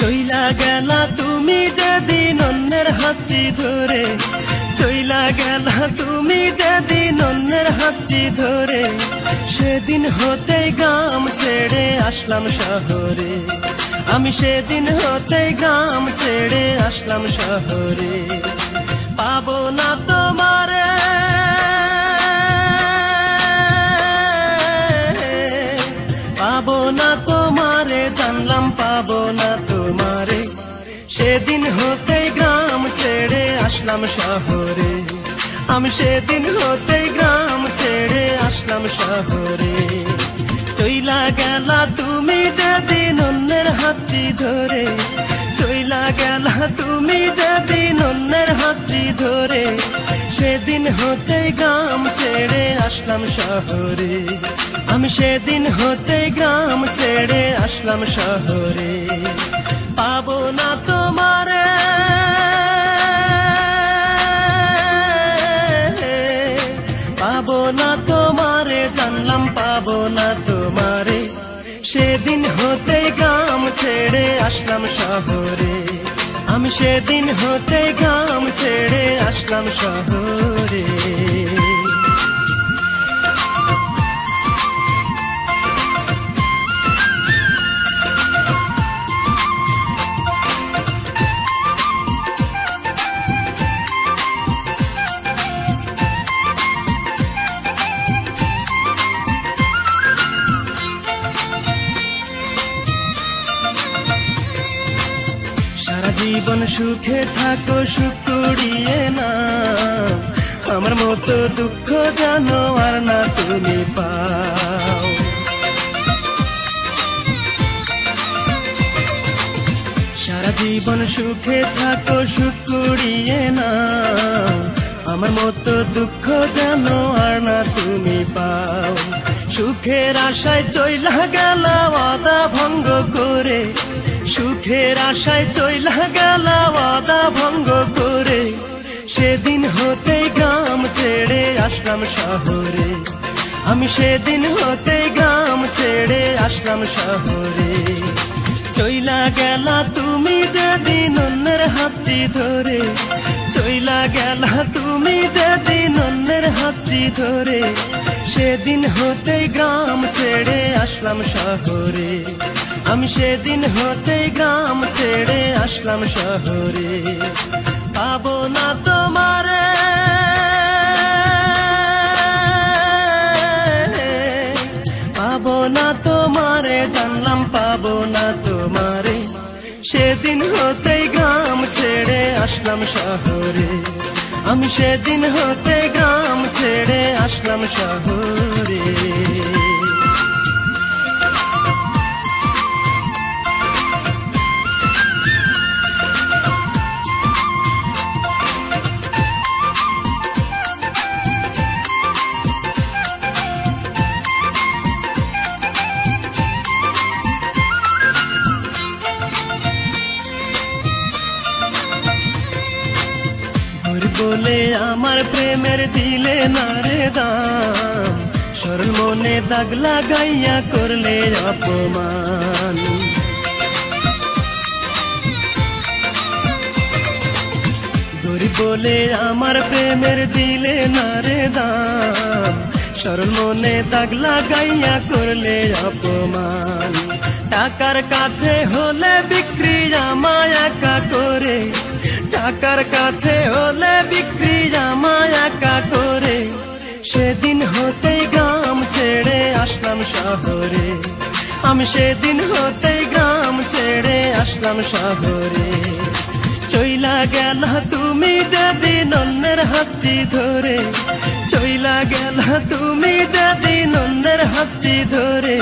গেলা তুমি যেদিন অন্যের হাতটি ধরে, চইলা গেলা তুমি যেদিন অন্যের হাতটি ধরে, সেদিন হতেই গাম ছেড়ে আসলাম শহরে। আমি সেদিন হতেই গাম ছেড়ে আসলাম শহরে। পাবো না তোমারে। পাবো না তোমারে, জানলাম পাবো না সেদিন হতে গ্রাম ছেড়ে আসলাম শহরে। আমি সেদিন হতে গ্রাম ছেড়ে আসলাম শহরে। চইলা গেলা তুমি যেদিন অন্যের হাতটি ধরে। চইলা গেলা তুমি যেদিন অন্যের হাতটি ধরে। সেদিন হতে গ্রাম ছেড়ে আসলাম শহরে। আমি সেদিন হতে গ্রাম ছেড়ে আসলাম শহরে। না তোমারে। পাবো না তোমারে, জানলাম পাবো না তোমারে। সেদিন হতে গ্রাম ছেড়ে আসলাম শহরে। আমি সেদিন হতে গ্রাম ছেড়ে আসলাম শহরে। জীবন সুখে থাকো, সুখ কুড়িয়ে না আমার মতো দুঃখ জানো আর না তুমি পাও। সারা জীবন সুখে থাকো, সুখ কুড়িয়ে না আমার মতো দুঃখ জানো আর না তুমি পাও। সুখের আশায় চইলা গেল আদা ভঙ্গ করে সুখের আশায় চইলা গেল আদা ভঙ্গ করে। সেদিন হতে গ্রাম ছেড়ে আসলাম শহরে। আমি সেদিন হতে গ্রাম ছেড়ে আসলাম শহরে। চইলা গেলা তুমি যেদিন অন্যের হাতটি ধরে। চইলা গেলা তুমি যেদিন অন্যের হাতটি ধরে। সেদিন হতে গ্রাম ছেড়ে আসলাম শহরে। আমি সেদিন হতে গ্রাম ছেড়ে আসলাম শহরে। পাবো না তোমারে। পাবো না তোমারে, জানলাম পাবো না তোমারে। সেদিন হতেই গ্রাম ছেড়ে আসলাম শহরে। আমি সেদিন হতে গ্রাম ছেড়ে আসলাম শহরে। ভোর বলে আমার প্রেমের দিলে না রে দাম। সরল মনে দাগ লাগাইয়া করলে অপমান। বলে আমার প্রেমের দিলে না রে দাম। সরল মনে দাগ লাগাইয়া করলে অপমান। টাকার কাছে হলে বিক্রি করে টাকার কাছে হলে বিক্রি আমায় একা করে। সেদিন হতেই গ্রাম ছেড়ে আসলাম শহরে। আমি সেদিন হতেই গ্রাম ছেড়ে আসলাম শহরে। চইলা গেল তুমি যেদিন অন্যের হাতটি ধরে। চইলা গেল তুমি যেদিন অন্যের হাতটি ধরে।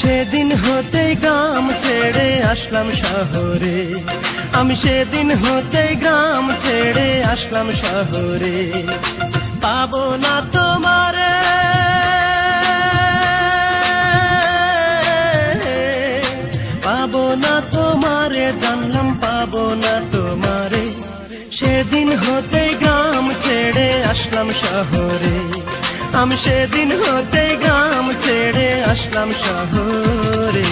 সেদিন হতে গ্রাম ছেড়ে আসলাম শহরে। আমি সেদিন হতে গ্রাম ছেড়ে আসলাম শহরে। পাবো না তোমারে। পাবো না তোমারে, জানলাম পাবো না তোমারে। সেদিন হতে গ্রাম ছেড়ে আসলাম শহরে। আমি সেদিন হতে গ্রাম ছেড়ে আসলাম শহরে।